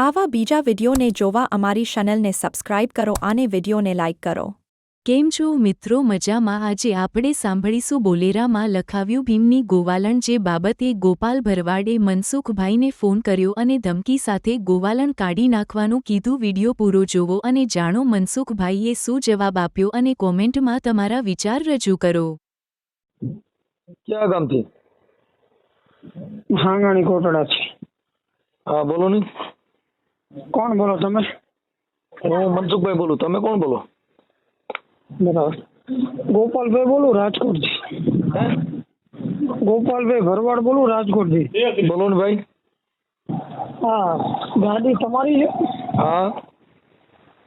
આવા બીજા વિડીયોને જોવા અમારી ચેનલને સબસ્ક્રાઇબ કરો અને વિડીયોને લાઇક કરો. કેમ છો મિત્રો? મજામાં. આજે આપણે સાંભળીશું બોલેરામાં લખાવ્યું ભીમની ગોવાલણ જે બાબતે ગોપાલ ભરવાડે મનસુખભાઈને ફોન કર્યો અને ધમકી સાથે ગોવાલણ કાઢી નાખવાનું કીધું. વીડિયો પૂરો જોવો અને જાણો મનસુખભાઈએ શું જવાબ આપ્યો અને કોમેન્ટમાં તમારા વિચાર રજૂ કરો. ક્યાં ગામથી? હાંગાણી કોટડા છે. હા બોલો ને. કોણ બોલો તમે? હું મનસુખભાઈ બોલું. તમે કોણ બોલો? બરાબર. ગોપાલભાઈ બોલું રાજકોટથી. ગોપાલભાઈ ભરવાડ બોલું રાજકોટથી. બોલો ને ભાઈ. હા ગાડી તમારી છે? હા.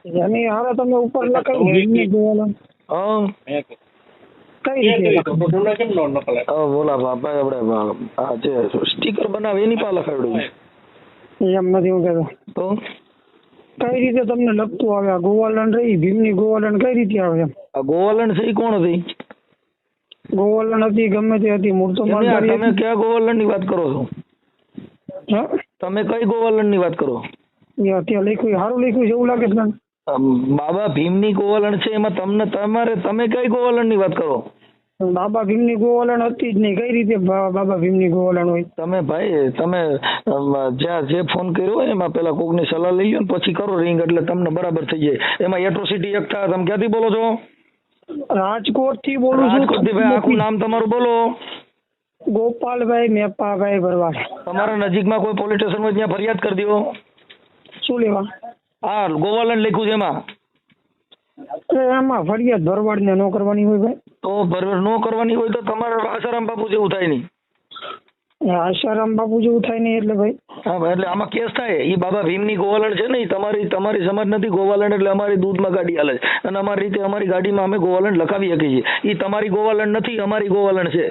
એની હારે તમે ઉપર લખાવી ગોવાલણ. હા. કઈ હા બોલા બાપા આપણે આ જે સ્ટીકર બનાવે એની પાસે લખાવડ્યું એમ નથી હું કહેતો. તો? કઈ રીતે તમને લગતું આવે? આ ગોવાલણ રહી ભીમની ગોવાલણ કઈ રીતે આવે એમ? આ ગોવાલણ છે કોણ હતી? ગોવાલણ હતી ગમે તે હતી મૂળ તો તમે કયા ગોવાલનની વાત કરો છો? હા? તમે કઈ ગોવાલંડની વાત કરો? અત્યારે લખ્યું સારું લખ્યું છે એવું લાગે છે બાબા ભીમની ગોવાલણ છે એમાં તમને તમારે તમે કઈ ગોવાલંડની વાત કરો? બાબા ભીમની ગોવલણ હતી જ નહીં. કઈ રીતે બાબા ભીમની ગોવલણ હોય? તમે ભાઈ તમે જ્યાં જે ફોન કર્યો હોય એમાં પેલા કોકની સલાહ લઈ લો ને પછી કરો રિંગ એટલે તમને બરાબર થઈ જાય. એમાં એટ્રોસિટી એક થાય તમે ક્યાંથી બોલો છો? રાજકોટથી બોલું રાજકોટથી ભાઈ આખું નામ તમારું બોલો. ગોપાલભાઈ મેપાભાઈ ભરવાડ. તમારા નજીકમાં કોઈ પોલીસ સ્ટેશન હોય ત્યાં ફરિયાદ કરી દો. શું લેવા? હા ગોવાલન લખ્યું છે એમાં. એમાં ફરિયાદ ભરવાડ ને નો કરવાની હોય ભાઈ. તો બરાબર ન કરવાની હોય તો તમારે આસારામ બાપુ જેવું થાય નહીં. આશારામ બાપુ જેવું થાય નહીં એટલે ભાઈ. હા ભાઈ એટલે આમાં કેસ થાય. એ બાબા ભીમની ગોવાલણ છે ને તમારી તમારી સમજ નથી ગોવાલણ એટલે અમારી દૂધમાં ગાડી હાલે છે. અને અમારી રીતે અમારી ગાડીમાં અમે ગોવાલણ લખાવી શકીએ છીએ. એ તમારી ગોવાલણ નથી અમારી ગોવાલણ છે.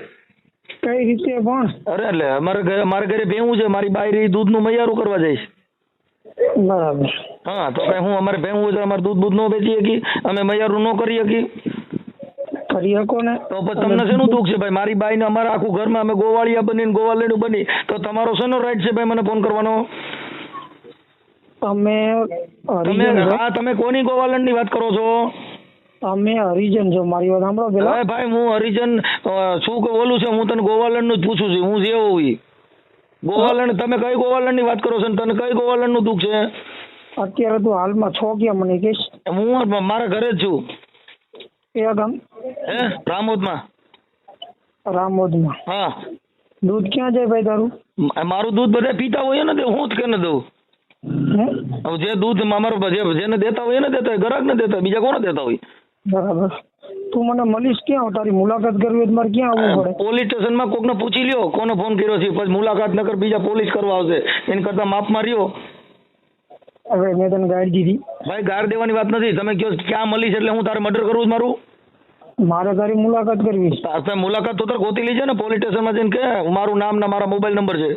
કઈ રીતે પણ? અરે એટલે અમારે ઘરે મારા ઘરે ભેવું છે મારી બાયરી દૂધનું મૈયારું કરવા જઈશ બરાબર. હા તો કઈ હું અમારે ભેવું હોય તો અમારે દૂધ બૂધ ન વેચી શકી અમે મૈયારું ન કરી શકી કરી શકો ને તો પછી તમને શેનું દુઃખ છે ભાઈ? મારી બાઈને અમારા આખું ઘરમાં અમે ગોવાળિયા બનીને ગોવાલેડું બની. તો તમારો શેનો રાઈટ છે ભાઈ મને ફોન કરવાનો? અમે તમે હરિજન હા તમે કોની ગોવાલણની વાત કરો છો? અમે હરિજન છો મારી વાત સાંભળો પેલા. હવે ભાઈ હું હરિજન શું બોલું છે? હું તને ગોવાલણનું જ પૂછું છું હું જે હોઉં ઈ તમે કઈ ગોવાલણની વાત કરો છો તને કઈ ગોવાલણનું દુઃખ છે? અત્યારે તું હાલમાં છો ક્યાં મને કહીશ? હું મારા ઘરે જ છું. કયા ગામ હે? રામોદમાં? રામોદમાં. હા. દૂધ ક્યાં જાય ભાઈ તારું? મારું દૂધ બધા પીતા હોય ને તે હું જ કેને દઉં? હવે જે દૂધ અમારો જે જેને દેતા હોય એને દેતા હોય ગ્રાહક ને દેતા બીજા કોને દેતા હોય? બરાબર. તું મને મળીશ ક્યાં? તારી મુલાકાત કરવી હોય મારે ક્યાં આવવું પડે? પોલીસ સ્ટેશનમાં કોકને પૂછી લ્યો કોને ફોન કર્યો છે પછી મુલાકાત નકર બીજા પોલીસ કરવા આવશે. એની કરતા માપમાં રહ્યો. હવે મેં તને ગાડી દીધી. ભાઈ ગાર દેવાની વાત નથી. તમે કહો ક્યાં મળીશ એટલે હું તારે મર્ડર કરું છે મારું? મારે તારી મુલાકાત કરવી છે. મુલાકાત તો તાર ગોતી લીજે ને પોલીસ સ્ટેશનમાં જઈને કે મારું નામ ને મારા મોબાઈલ નંબર છે.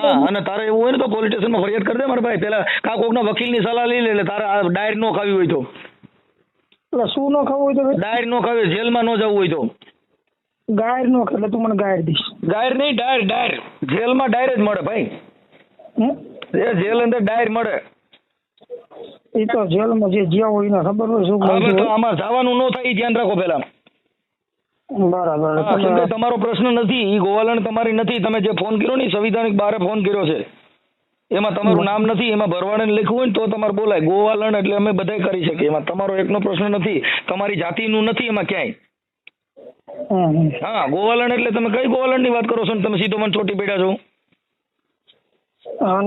હા અને તારે એવું હોય ને તો પોલીસ સ્ટેશનમાં ફરિયાદ કરી દે મારા ભાઈ. પેલા કા કોકના વકીલની સલાહ લઈ લે એટલે તારે આ ડાયર નો ખાવી હોય તો. એટલે શું નો ખાવું હોય તો ડાયર નો ખાવી જેલ જેલમાં ન જવું હોય તો. ગાયર નો એટલે તું મને ગાયર દઈશ. ગાયર નહીં ડાયર ડાયર. જેલમાં ડાયર જ મળે ભાઈ. હે એ જેલ અંદર ડાયર મળે. એ તો જેલમાં જે જ્યાં હોય એને ખબર હોય શું હવે તો આમાં જવાનું ન થાય એ ધ્યાન રાખો પેલા બરાબર તમારો પ્રશ્ન નથી ઈ ગોવાલણ તમારી નથી. તમે જે ફોન કર્યો ને સંવિધાનિક બારે ફોન કર્યો છે. એમાં તમારું નામ નથી એમાં ભરવાડે લખ્યું હોય ને તો તમારે બોલાય. ગોવાલણ એટલે અમે બધાય કરી શકીએ. એમાં તમારો એકનો પ્રશ્ન નથી તમારી જાતિનું નથી એમાં ક્યાંય. હા ગોવાલણ એટલે તમે કઈ ગોવાલણની વાત કરો છો ને? તમે સીધો મને ચોટી પડ્યા છો.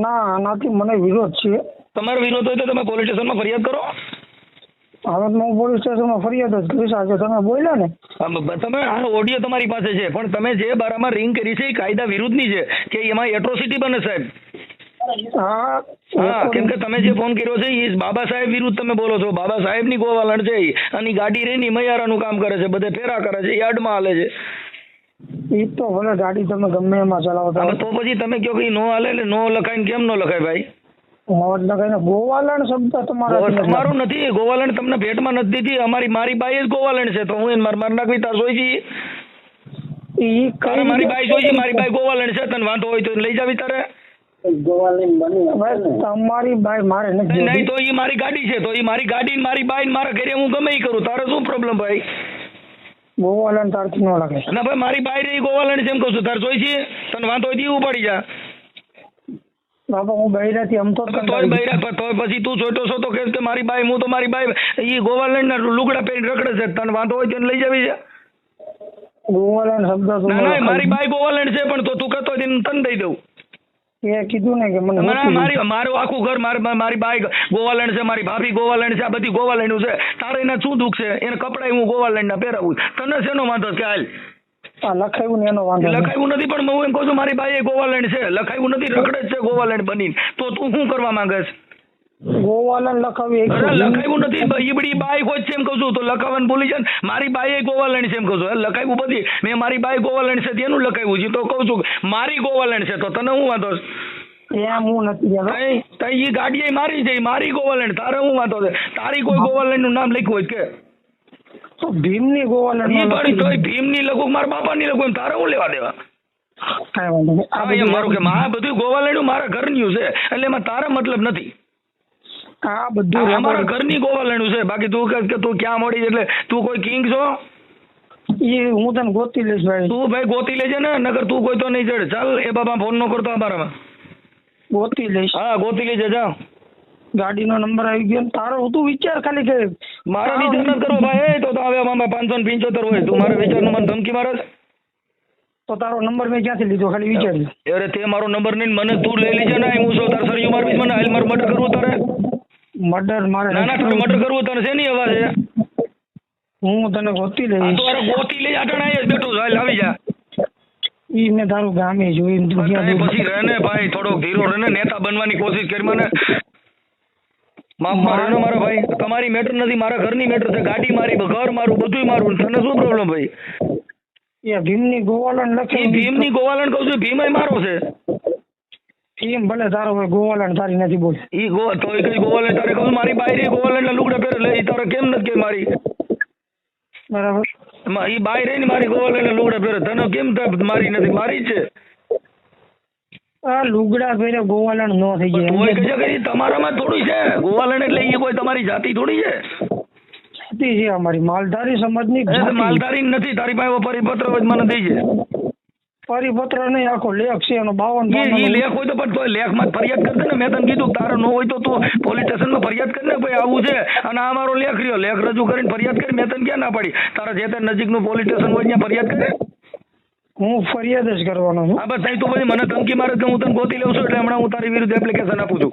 ના આનાથી મને વિરોધ છે. તમારો વિરોધ હોય તો તમે પોલીસ સ્ટેશનમાં ફરિયાદ કરો. હવે હું પોલીસ સ્ટેશનમાં ફરિયાદ જ કરીશ. આજે તમે બોલ્યા ને. તમે આ ઓડિયો તમારી પાસે છે. પણ તમે જે બારામાં રિંગ કરી છે એ કાયદા વિરુદ્ધની છે કે એમાં એટ્રોસિટી બને સાહેબ? હા કેમ કે તમે જે ફોન કર્યો છે એ બાબા સાહેબ વિરુદ્ધ તમે બોલો છો. બાબા સાહેબની ગોવાલણ છે અને ગાડી રેની મૈયારાનું કામ કરે છે બધે ફેરા કરે છે યાર્ડમાં હાલે છે. એ તો ભલે ગાડી તમે ગમે એમાં ચલાવો તો પછી તમે કહો કે નો હાલે એટલે નો લખાય કેમ નો લખાય ભાઈ? ગોવાલણ શબ્દ તમારા તમારું નથી ગોવાલણ તમને ભેટમાં નથી દીધી. અમારી મારી બાઈ જ ગોવાલણ છે તો હું એને માર માર નાખવી તાર જોઈ ઈ કઈ મારી બાઈ જોઈ છે મારી બાઈ ગોવાલણ છે તને વાંધો હોય તો લઈ જાવી તારે. તમારી બાઈ મારે નથી નહીં તો એ મારી ગાડી છે તો એ મારી ગાડી મારી બાઈ મારા ઘરે હું ગમે ઈ કરું. તારે શું પ્રોબ્લેમ ભાઈ? ગોવાલન તારથી ન લાગે. ના ભાઈ મારી બાઈ રહી ગોવાલન છે એમ કહું છું. તાર જોઈ છે? તને વાંધો હોય તો પડી જા. બાપા હું બૈરાથી આમ તો તોય બૈરા તોય પછી તું જોઈતો છો તો કે મારી બાઈ હું તો મારી બાઈ ઈ ગોવાલણ ના લુગડા પહેરી રખડે છે. તને વાંધો હોય તો લઈ જવી છે ગોવાલન શબ્દ ના ના મારી બાઈ ગોવાલન છે પણ તો તું કહેતો તો તને દઈ દઉં. એ કીધું ને કે મને મારી મારું આખું ઘર મારી મારી બાઈક ગોવાલણ છે મારી ભાભી ગોવાલણ છે આ બધી ગોવાલણનું છે. તારે એના શું દુઃખ છે? એને કપડાં હું ગોવાલણના પહેરાવું તને શેનો વાંધો છે કે હાલ? લખાયું ને એનો વાંધો લખાયું નથી પણ હું એમ કહું છું મારી બાઈ એ ગોવાલણ છે. લખાયું નથી રખડે જ છે ગોવાલણ બની તો તું શું કરવા માંગે છે? ગોવાલન લખાવી લખાવ્યું નથી ઈબડી બાઈ હોય છે એમ કહું છું. તો લખાવન ભૂલી જાય મારી બાઈ ગોવાલણ છે એમ કહું છું. લખાવ્યું લખાયું બધી. મેં મારી બાઈ ગોવાલણ છે તેનું લખાવ્યું છે. તો કહું છું મારી ગોવાલણ છે. તો તને હું વાંધો એમ હું નથી તઈ ગાડી મારી છે. મારી ગોવાલણ તારે હું વાંધો છે? તારી કોઈ ગોવાલણનું નામ લખ્યું હોય કે? તો ભીમની ગોવાલન એ પડી તોય ભીમની લખું મારા બાપાની લખું એમ તારે શું લેવા દેવા? કાંઈ વાંધો નહીં. આ હા બધું મારું કે આ બધું ગોવાલણ મારા ઘરનું છે. એટલે એમાં તારા મતલબ નથી. આ બધું અમારા ઘરની ગોવાલણ છે. બાકી તું કહે કે તું ક્યાં મળી એટલે તું કોઈ કિંગ છો? એ હું તને ગોતી લઈશ ભાઈ. તું ભાઈ ગોતી લેજે ને નગર તું કોઈ તો નહીં ચડે. ચાલ એ બાબા ફોન નો કરતો અમારામાં. ગોતી લઈશ. હા ગોતી લેજે જા. ગાડીનો નંબર આવી ગયો ને તારો તું વિચાર ખાલી કે મારા વિચાર નથી કરો ભાઈ. તો તો હવે મામા પાંચસો ને પંચોતેર હોય. તું મારા વિચારનું મને ધમકી મારે તો તારો નંબર મેં ક્યાંથી લીધો? ખાલી વિચાર અરે તે મારો નંબર નહીં મને તું લઈ લેજે ને. હું સૌ તાર સરિયું મારવી મને. હાલ મારું મર્ડર કરવું તારે. મર્ડર મારે ના ના મર્ડર કરવું તને શેની અવાજ છે? હું તને ગોતી લઈ તો અરે ગોતી લઈ આટણ જ બેઠો હાલ આવી જા. ઈ મેં તારું ગામે જોયું દુનિયા પછી રહે ને ભાઈ થોડોક ધીરો રહે ને નેતા બનવાની કોશિશ કરી મને. માફ મારો મારા ભાઈ. તમારી મેટર નથી મારા ઘરની મેટર છે. ગાડી મારી ઘર મારું બધુંય મારું. તને શું પ્રોબ્લેમ ભાઈ? એ ભીમની ગોવાલણ લખે ભીમની ગોવાલણ કહું છું ભીમય મારો છે. ભીમ ભલે તારો હોય ગોવાલન તારી નથી બોલ. ઈ ગો તો એ કઈ ગોવાલણ તારે કહું મારી બાયરી રે ગોવાલણના લુગડા પહેરે લે ઈ તારે કેમ નથી કે મારી? બરાબર. એમાં ઈ બાઈ રે મારી મારી ગોવાલણના લુગડા પહેરે તને કેમ મારી નથી? મારી છે. આ લુગડા પહેરે ગોવાલન નો થઈ જાય તોય કહેજો કે ઈ તમારામાં થોડું છે. ગોવાલણ એટલે ઈ કોઈ તમારી જાતિ થોડી છે? જાતિ છે અમારી. માલધારી સમાજની એ માલધારી નથી તારી પાસે પરિપત્ર મને દઈ છે પરિપત્ર નહીં આખો લેખ છે એનો બાવન ઈ લેખ હોય તો પણ તોય લેખમાં ફરિયાદ કરજે ને. મેં તને કીધું તારે ન હોય તો તું પોલીસ સ્ટેશનમાં ફરિયાદ કરી ને ભાઈ આવું છે. અને આ મારો લેખ રહ્યો. લેખ રજૂ કરીને ફરિયાદ કરી મેં તને ક્યાં ના પાડી? તારા જે તે નજીકનું પોલીસ સ્ટેશન હોય ત્યાં ફરિયાદ કરે? હું ફરિયાદ જ કરવાનો છું. હા બસ તઈ તું પછી મને ધમકી મારે કે હું તને ગોતી લઉં છું એટલે હમણાં હું તારી વિરુદ્ધ એપ્લિકેશન આપું છું.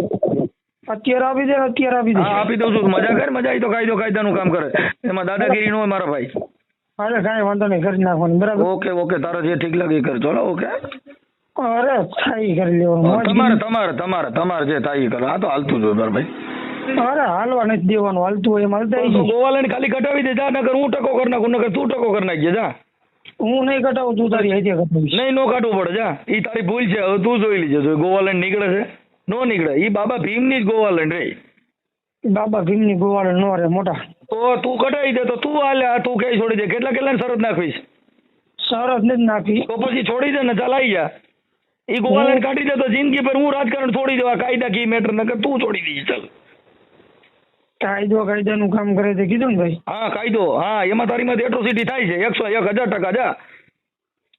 અત્યારે આપી દે અત્યારે આપી દે. આપી દઉં છું. મજા કર મજા. આવી તો કાયદો કાયદાનું કામ કરે. એમાં દાદાગીરી ન હોય મારા ભાઈ. અરે કાંઈ વાંધો નહીં કરી નાખવાનું બરાબર? ઓકે ઓકે તારે જે ઠીક લાગે એ કર ચલો ઓકે? અરે થાય કરી લેવાનું તમારે તમારે તમારે તમારે જે થાય કરો. આ તો હાલતું જ હોય ભાઈ. અરે હાલવા નથી દેવાનું હાલતું હોય એમ હાલતા તો ખાલી કટાવી દે જા નકર હું ટકો કરી નાખું નકર તું ટકો કરી નાખજે જા. હું નહીં કટાવું તું તારી હાથે કટાવીશ નહીં નો કાઢવું પડે જા. એ તારી ભૂલ છે હવે તું જોઈ લીજે જો ગોવાલણ નીકળે છે નો નીકળે. એ બાબા ભીમની જ ગોવાલણ રે. બાબા ભીમની ગોવાળ નો રે મોટા. તો તું કઢાઈ દે તો તું હાલે આ તું કઈ છોડી દે. કેટલા કેટલા શરત નાખવીશ? ને જ નાખી. તો પછી છોડી દે ને ચલાઈ જા. એ ગોવાલણ કાઢી દે તો જિંદગી પર હું રાજકારણ છોડી દેવા કાયદા કી મેટર નકર તું છોડી દઈશ ચાલ. કાયદો કાયદાનું કામ કરે છે કીધું ને ભાઈ? હા કાયદો. હા એમાં તારીમાંથી એટ્રોસિટી થાય છે. એકસો એક હજાર ટકા જા.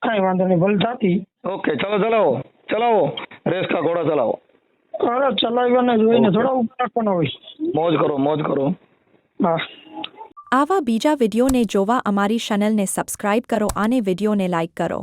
કઈ વાંધો નહીં ભલે થતી ઓકે ચલો ચલાવો. ચલાવો. રેસકા ઘોડા ચલાવો. અરે ચલાવ્યાને જોઈને થોડા ઉપર રાખવાનો હોય. મોજ કરો મોજ કરો. આવા બીજા વિડીયોને જોવા અમારી ચેનલને સબસ્ક્રાઇબ કરો અને વિડીયોને લાઇક કરો.